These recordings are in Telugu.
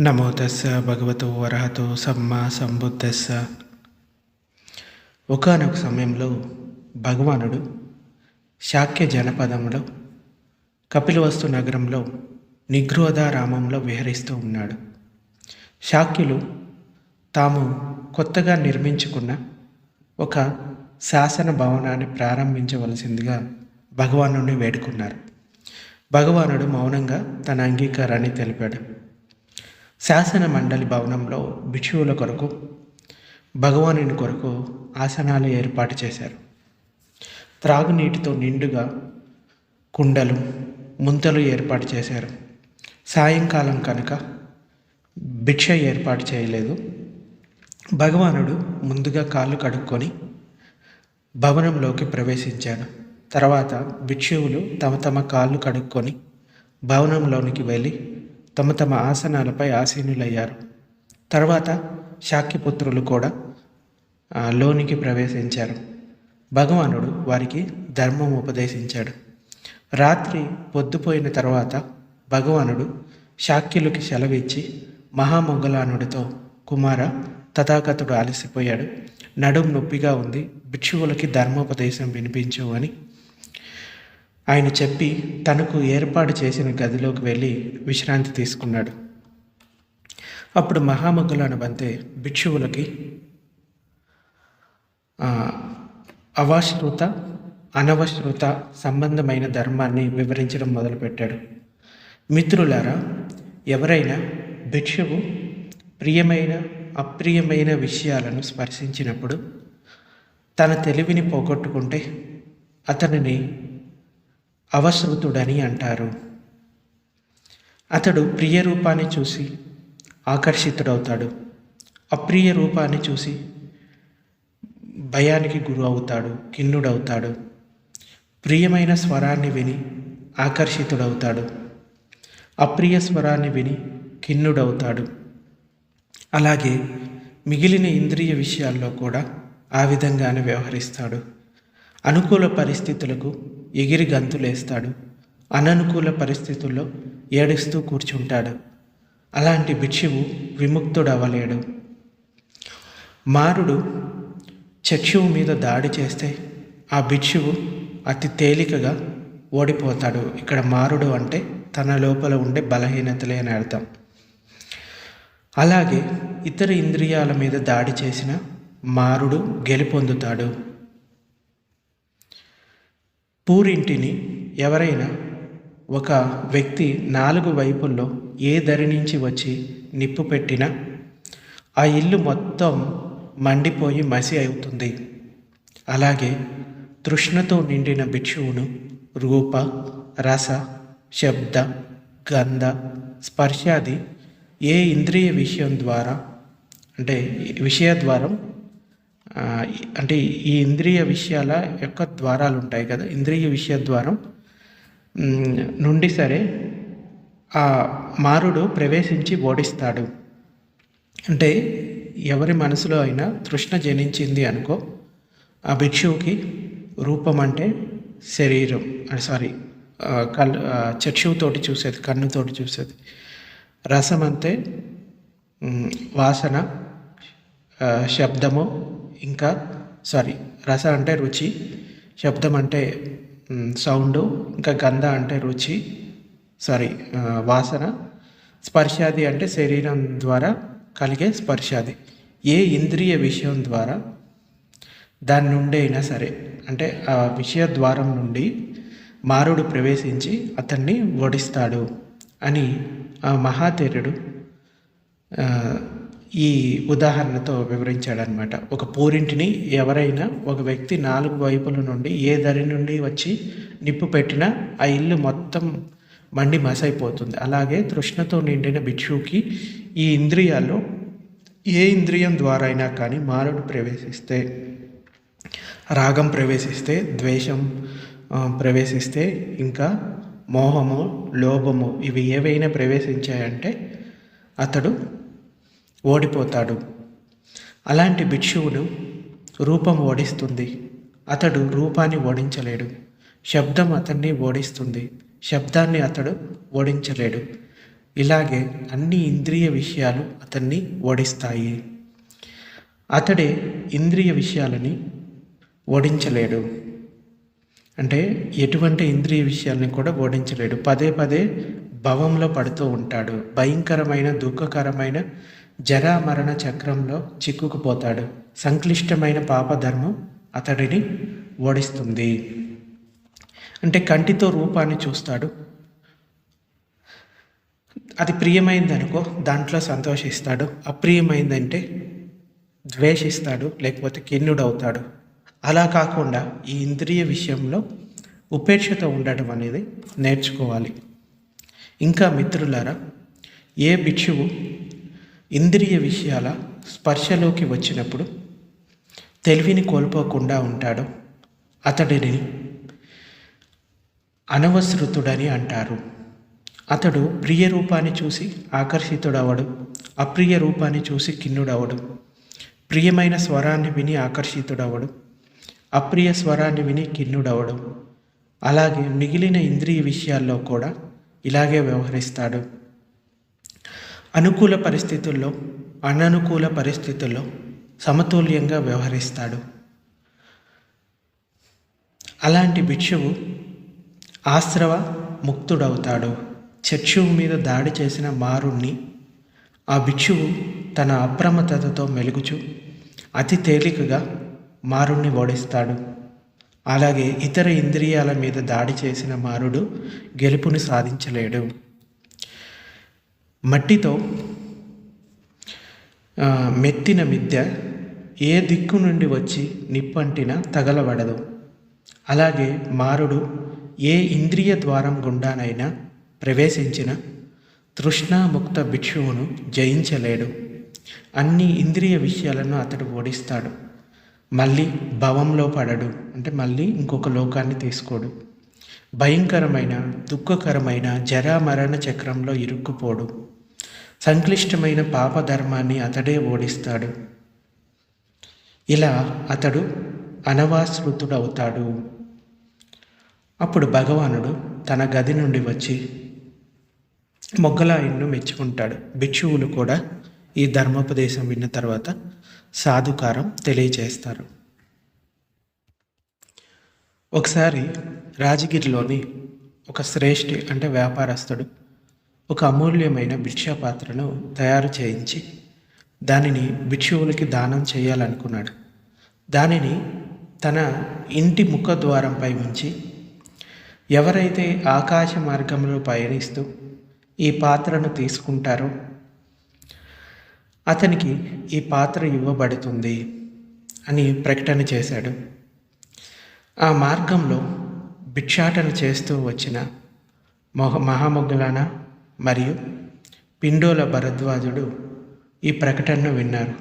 నమో తస్స భగవతో వరహతో సమ్మా సంబుద్ధస్స. ఒకనొక సమయంలో భగవానుడు శాక్య జనపదంలో కపిలవస్తు నగరంలో నిగ్రోధారామంలో విహరిస్తూ ఉన్నాడు. శాక్యులు తాము కొత్తగా నిర్మించుకున్న ఒక శాసన భవనాన్ని ప్రారంభించవలసిందిగా భగవానుడిని వేడుకున్నారు. భగవానుడు మౌనంగా తన అంగీకారాన్ని తెలిపాడు. శాసన మండలి భవనంలో భిక్షువుల కొరకు భగవానుని కొరకు ఆసనాలు ఏర్పాటు చేశారు. త్రాగునీటితో నిండుగా కుండలు ముంతలు ఏర్పాటు చేశారు. సాయంకాలం కనుక భిక్ష ఏర్పాటు చేయలేదు. భగవానుడు ముందుగా కాళ్ళు కడుక్కొని భవనంలోకి ప్రవేశించాడు. తర్వాత భిక్షువులు తమ తమ కాళ్ళు కడుక్కొని భవనంలోనికి వెళ్ళి తమ తమ ఆసనాలపై ఆసీనులయ్యారు. తర్వాత శాక్యపుత్రులు కూడా లోనికి ప్రవేశించారు. భగవానుడు వారికి ధర్మం ఉపదేశించాడు. రాత్రి పొద్దుపోయిన తర్వాత భగవానుడు శాక్యులకి సెలవిచ్చి మహామొగలానుడితో కుమార తథాగతుడు అలసిపోయాడు నడుం నొప్పిగా ఉంది భిక్షువులకి ధర్మోపదేశం వినిపించు అని ఆయన చెప్పి తనకు ఏర్పాటు చేసిన గదిలోకి వెళ్ళి విశ్రాంతి తీసుకున్నాడు. అప్పుడు మహామగ్గులను బంతే భిక్షువులకి అవాశ్రుత అనవశ్రుత సంబంధమైన ధర్మాన్ని వివరించడం మొదలుపెట్టాడు. మిత్రులారా ఎవరైనా భిక్షువు ప్రియమైన అప్రియమైన విషయాలను స్పర్శించినప్పుడు తన తెలివిని పోగొట్టుకుంటే అతనిని అవశ్రుతుడని అంటారు. అతడు ప్రియ రూపాన్ని చూసి ఆకర్షితుడవుతాడు. అప్రియ రూపాన్ని చూసి భయానికి గురి అవుతాడు కిన్నుడవుతాడు ప్రియమైన స్వరాన్ని విని ఆకర్షితుడవుతాడు. అప్రియ స్వరాన్ని విని కిన్నుడవుతాడు అలాగే మిగిలిన ఇంద్రియ విషయాల్లో కూడా ఆ విధంగానే వ్యవహరిస్తాడు. అనుకూల పరిస్థితులకు ఎగిరి గంతులేస్తాడు. అననుకూల పరిస్థితుల్లో ఏడుస్తూ కూర్చుంటాడు. అలాంటి భిక్షువు విముక్తుడవలేడు. మారుడు చక్షువు మీద దాడి చేస్తే ఆ భిక్షువు అతి తేలికగా ఓడిపోతాడు. ఇక్కడ మారుడు అంటే తన లోపల ఉండే బలహీనతలే అని అర్థం. అలాగే ఇతర ఇంద్రియాల మీద దాడి చేసిన మారుడు గెలుపొందుతాడు. పూరింటిని ఎవరైనా ఒక వ్యక్తి నాలుగు వైపుల్లో ఏ దరి నుంచి వచ్చి నిప్పు పెట్టినా ఆ ఇల్లు మొత్తం మండిపోయి మసి అవుతుంది. అలాగే తృష్ణతో నిండిన భిక్షువును రూప రస శబ్ద గంధ స్పర్శాది ఏ ఇంద్రియ విషయం ద్వారా అంటే విషయ ద్వారం అంటే ఈ ఇంద్రియ విషయాల యొక్క ద్వారాలు ఉంటాయి కదా. ఇంద్రియ విషయ ద్వారం. నుండి సరే ఆ మారుడు ప్రవేశించి ఓడిస్తాడు. అంటే ఎవరి మనసులో అయినా తృష్ణ జనించింది అనుకో ఆ భిక్షువుకి రూపం అంటే శరీరం. సారీ కళ్ళు చక్షువుతోటి చూసేది కన్నుతోటి చూసేది. రసం అంటే వాసన శబ్దము ఇంకా సారీ రస అంటే రుచి శబ్దం అంటే సౌండు ఇంకా గంధ అంటే రుచి సారీ వాసన స్పర్శాది అంటే శరీరం ద్వారా కలిగే స్పర్శాది. ఏ ఇంద్రియ విషయం ద్వారా? దాని నుండి అయినా సరే అంటే ఆ విషయ ద్వారం నుండి మారుడు ప్రవేశించి అతన్ని ఓడిస్తాడు అని ఆ మహాతేరుడు ఈ ఉదాహరణతో వివరించాడనమాట ఒక పూరింటిని ఎవరైనా ఒక వ్యక్తి నాలుగు వైపుల నుండి ఏ దరి నుండి వచ్చి నిప్పు పెట్టినా ఆ ఇల్లు మొత్తం మండి మసైపోతుంది. అలాగే తృష్ణతో నిండిన భిక్షువుకి ఈ ఇంద్రియాల్లో ఏ ఇంద్రియం ద్వారా అయినా కానీ మారుడు ప్రవేశిస్తే రాగం ప్రవేశిస్తే ద్వేషం ప్రవేశిస్తే ఇంకా మోహము లోభము ఇవి ఏవైనా ప్రవేశించాయంటే అతడు ఓడిపోతాడు. అలాంటి భిక్షువును రూపం ఓడిస్తుంది. అతడు రూపాన్ని ఓడించలేడు. శబ్దం అతన్ని ఓడిస్తుంది. శబ్దాన్ని అతడు ఓడించలేడు. ఇలాగే అన్ని ఇంద్రియ విషయాలు అతన్ని ఓడిస్తాయి. అతడే ఇంద్రియ విషయాలని ఓడించలేడు. అంటే ఎటువంటి ఇంద్రియ విషయాలను కూడా ఓడించలేడు. పదే పదే భవంలో పడుతూ ఉంటాడు. భయంకరమైన దుఃఖకరమైన జరామరణ చక్రంలో చిక్కుకుపోతాడు. సంక్లిష్టమైన పాపధర్మం అతడిని ఓడిస్తుంది. అంటే కంటితో రూపాన్ని చూస్తాడు. అది ప్రియమైందనుకో దాంట్లో సంతోషిస్తాడు. అప్రియమైందంటే ద్వేషిస్తాడు లేకపోతే కిన్నుడవుతాడు అలా కాకుండా ఈ ఇంద్రియ విషయంలో ఉపేక్షతో ఉండటం అనేది నేర్చుకోవాలి. ఇంకా మిత్రులారా ఏ భిక్షువు ఇంద్రియ విషయాల స్పర్శలోకి వచ్చినప్పుడు తెలివిని కోల్పోకుండా ఉంటాడు. అతడిని అనవసృతుడని అంటారు. అతడు ప్రియ రూపాన్ని చూసి ఆకర్షితుడవడు అప్రియ రూపాన్ని చూసి కిన్నుడవడు ప్రియమైన స్వరాన్ని విని ఆకర్షితుడవడు అప్రియ స్వరాన్ని విని కిన్నుడవడు అలాగే మిగిలిన ఇంద్రియ విషయాల్లో కూడా ఇలాగే వ్యవహరిస్తాడు. అనుకూల పరిస్థితుల్లో అననుకూల పరిస్థితుల్లో సమతుల్యంగా వ్యవహరిస్తాడు. అలాంటి భిక్షువు ఆశ్రవ ముక్తుడవుతాడు. చక్షువు మీద దాడి చేసిన మారుణ్ణి ఆ భిక్షువు తన అప్రమత్తతతో మెలుగుచు అతి తేలికగా మారుణ్ణి ఓడిస్తాడు. అలాగే ఇతర ఇంద్రియాల మీద దాడి చేసిన మారుడు గెలుపుని సాధించలేడు. మట్టితో మెత్తిన మిద్య ఏ దిక్కు నుండి వచ్చి నిప్పంటిన తగలబడదు. అలాగే మారుడు ఏ ఇంద్రియ ద్వారం గుండానైనా ప్రవేశించిన తృష్ణాముక్త భిక్షువును జయించలేడు. అన్ని ఇంద్రియ విషయాలను అతడు ఓడిస్తాడు. మళ్ళీ భవంలో పడడు. అంటే మళ్ళీ ఇంకొక లోకాన్ని తీసుకోడు. భయంకరమైన దుఃఖకరమైన జరామరణ చక్రంలో ఇరుక్కుపోడు. సంక్లిష్టమైన పాపధర్మాన్ని అతడే ఓడిస్తాడు. ఇలా అతడు అనవాశ్రుతుడవుతాడు అప్పుడు భగవానుడు తన గది నుండి వచ్చి మొగ్గలాయన్ను మెచ్చుకుంటాడు. భిక్షువులు కూడా ఈ ధర్మోపదేశం విన్న తర్వాత సాధుకారం తెలియచేస్తారు ఒకసారి రాజగిరిలోని ఒక శ్రేష్ఠి అంటే వ్యాపారస్తుడు ఒక అమూల్యమైన భిక్షాపాత్రను తయారు చేయించి దానిని భిక్షువులకి దానం చేయాలనుకున్నాడు. దానిని తన ఇంటి ముఖద్వారంపై ఉంచి ఎవరైతే ఆకాశ మార్గంలో పయనిస్తూ ఈ పాత్రను తీసుకుంటారో అతనికి ఈ పాత్ర ఇవ్వబడుతుంది అని ప్రకటన చేశాడు. ఆ మార్గంలో భిక్షాటన చేస్తూ వచ్చిన మొహ మహామొగ్గులాన మరియు పిండోల భరద్వాజుడు ఈ ప్రకటనను విన్నారు.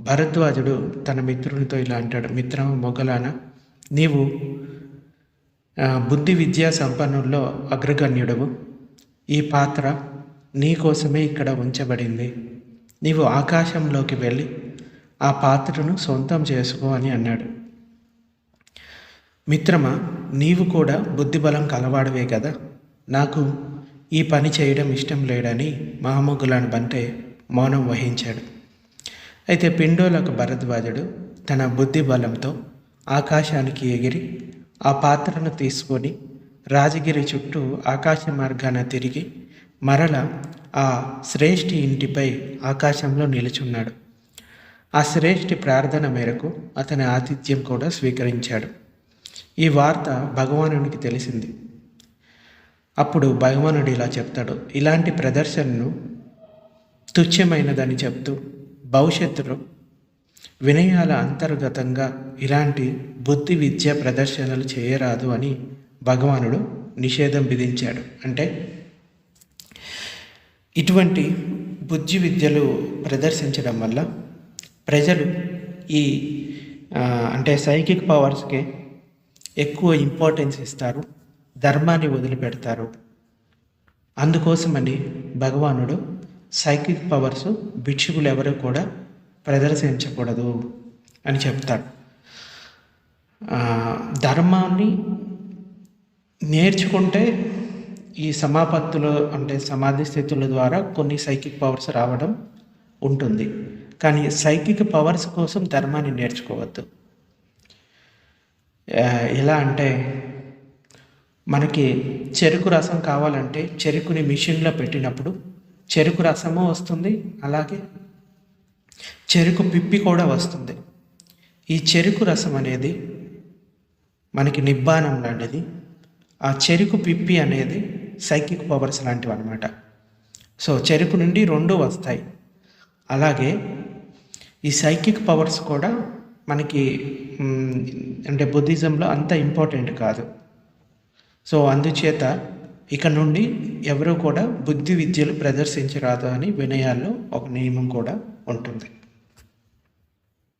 భరద్వాజుడు తన మిత్రునితో ఇలా అంటాడు మిత్రం మొగలాన నీవు బుద్ధి విద్యా సంపన్నుల్లో అగ్రగణ్యుడవు. ఈ పాత్ర నీ కోసమే ఇక్కడ ఉంచబడింది. నీవు ఆకాశంలోకి వెళ్ళి ఆ పాత్రను సొంతం చేసుకో అని అన్నాడు. మిత్రమా నీవు కూడా బుద్ధిబలం కలవాడవే కదా నాకు ఈ పని చేయడం ఇష్టం లేడని మహామొగ్గులాని బంటే మౌనం వహించాడు. అయితే పిండోలకు భరద్వాజుడు తన బుద్ధి బలంతో ఆకాశానికి ఎగిరి ఆ పాత్రను తీసుకొని రాజగిరి చుట్టూ ఆకాశ మార్గాన తిరిగి మరల ఆ శ్రేష్ఠి ఇంటిపై ఆకాశంలో నిలుచున్నాడు. ఆ శ్రేష్ఠి ప్రార్థన మేరకు అతని ఆతిథ్యం కూడా స్వీకరించాడు. ఈ వార్త భగవానునికి తెలిసింది. అప్పుడు భగవానుడు ఇలా చెప్తాడు ఇలాంటి ప్రదర్శనను తుచ్చమైనదని చెప్తూ భవిష్యత్తులో వినయాల అంతర్గతంగా ఇలాంటి బుద్ధి విద్య ప్రదర్శనలు చేయరాదు అని భగవానుడు నిషేధం విధించాడు. అంటే ఇటువంటి బుద్ధి విద్యలు ప్రదర్శించడం వల్ల ప్రజలు ఈ అంటే సైకిక్ పవర్స్కి ఎక్కువ ఇంపార్టెన్స్ ఇస్తారు ధర్మాన్ని వదిలిపెడతారు. అందుకోసమని భగవానుడు సైకిక్ పవర్స్ భిక్షుకులు ఎవరు కూడా ప్రదర్శించకూడదు అని చెప్తాడు. ధర్మాన్ని నేర్చుకుంటే ఈ సమాపత్తులు అంటే సమాధి స్థితుల ద్వారా కొన్ని సైకిక్ పవర్స్ రావడం ఉంటుంది. కానీ సైకిక్ పవర్స్ కోసం ధర్మాన్ని నేర్చుకోవద్దు. ఎలా అంటే మనకి చెరుకు రసం కావాలంటే చెరుకుని మిషన్లో పెట్టినప్పుడు చెరుకు రసము వస్తుంది అలాగే చెరుకు పిప్పి కూడా వస్తుంది. ఈ చెరుకు రసం అనేది మనకి నిబ్బానం లాంటిది. ఆ చెరుకు పిప్పి అనేది సైకిక్ పవర్స్ లాంటివి అనమాట సో చెరుకు నుండి రెండు వస్తాయి. అలాగే ఈ సైకిక్ పవర్స్ కూడా మనకి అంటే బుద్ధిజంలో అంత ఇంపార్టెంట్ కాదు. సో అందుచేత ఇక నుండి ఎవరు కూడా బుద్ధి విద్యలు ప్రదర్శించరాదు అని వినయాల్లో ఒక నియమం కూడా ఉంటుంది.